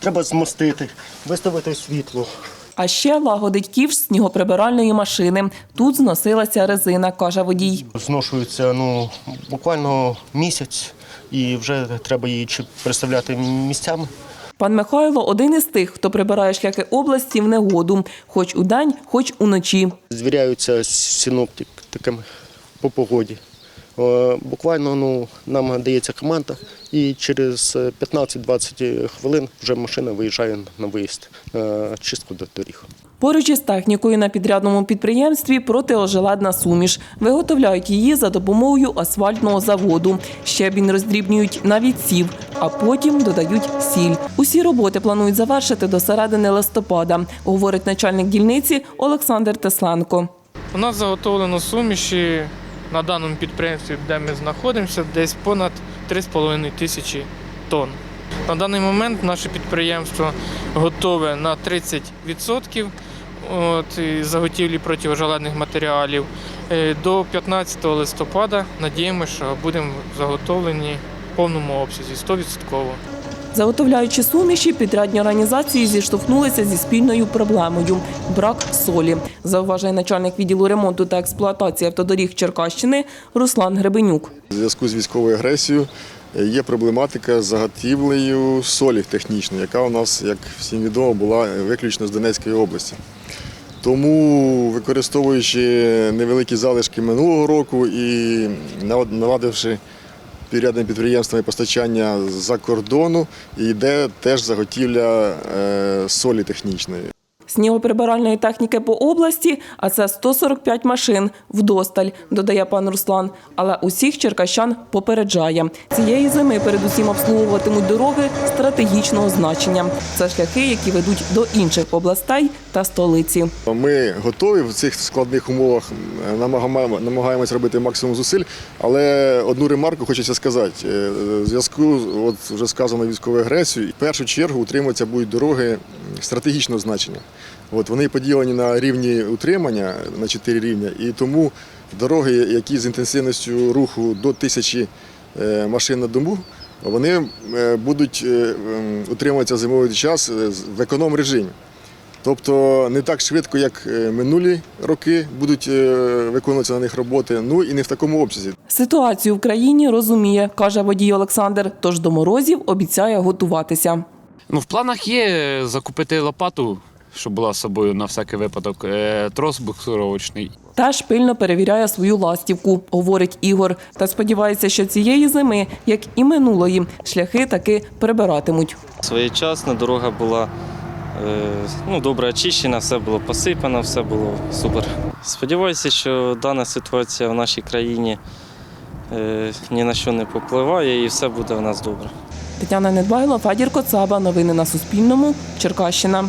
треба змостити, виставити світло. А ще лагодить ківш снігоприбиральної машини. Тут зносилася резина, каже водій. Зношується ну, буквально місяць і вже треба її чи переставляти місцями. Пан Михайло один із тих, хто прибирає шляхи області в негоду, хоч удень, хоч уночі. Звіряються з синоптиками по погоді. Е, Буквально ну, нам дається команда, і через 15-20 хвилин вже машина виїжджає на виїзд на чистку до доріг. Поруч із технікою на підрядному підприємстві протиожеледна суміш. Виготовляють її за допомогою асфальтного заводу. Щебінь роздрібнюють на відсів, а потім додають сіль. Усі роботи планують завершити до середини листопада, говорить начальник дільниці Олександр Тесленко. У нас заготовлено суміші на даному підприємстві, де ми знаходимося, десь понад 3,5 тисячі тонн. На даний момент наше підприємство готове на 30% от, заготівлі противожеледних матеріалів. Е, До 15 листопада надіємося, що будемо заготовлені в повному обсязі 100%. Заготовляючи суміші, підрядні організації зіштовхнулися зі спільною проблемою брак солі, зауважує начальник відділу ремонту та експлуатації автодоріг Черкащини Руслан Гребенюк. У зв'язку з військовою агресією е, є проблематика з заготівлею солі технічної, яка у нас, як всім відомо, була виключно з Донецької області. Тому, використовуючи невеликі залишки минулого року і наладивши підрядним підприємствами постачання за кордону, йде теж заготівля е, солі технічної. Снігоприбиральної техніки по області, а це 145 машин вдосталь, додає пан Руслан. Але усіх черкащан попереджає. Цієї зими передусім обслуговуватимуть дороги стратегічного значення. Це шляхи, які ведуть до інших областей та столиці. Ми готові в цих складних умовах намагаємо- намагаємось робити максимум зусиль, але одну ремарку хочеться сказати. Е, В зв'язку от вже сказано військовою агресією, в першу чергу утримуватися будуть дороги стратегічного значення. От вони поділені на рівні утримання на чотири рівня, і тому дороги, які з інтенсивністю руху до тисячі е, машин на добу, вони е, будуть е, ем, утримуватися зимовий час в економ режимі. Тобто не так швидко, як минулі роки будуть виконуватися на них роботи, ну і не в такому обсязі. Ситуацію в країні розуміє, каже водій Олександр. Тож до морозів обіцяє готуватися. Ну, в планах є закупити лопату, щоб була з собою на всякий випадок, е, трос буксировочний. Теж пильно перевіряє свою ластівку, говорить Ігор. Та сподівається, що цієї зими, як і минулої, шляхи таки прибиратимуть. Своєчасно дорога була е, ну, добре очищена, все було посипано, все було супер. Сподіваюся, що дана ситуація в нашій країні е, ні на що не попливає і все буде у нас добре. Тетяна Недбайло, Федір Коцаба. Новини на Суспільному. Черкащина.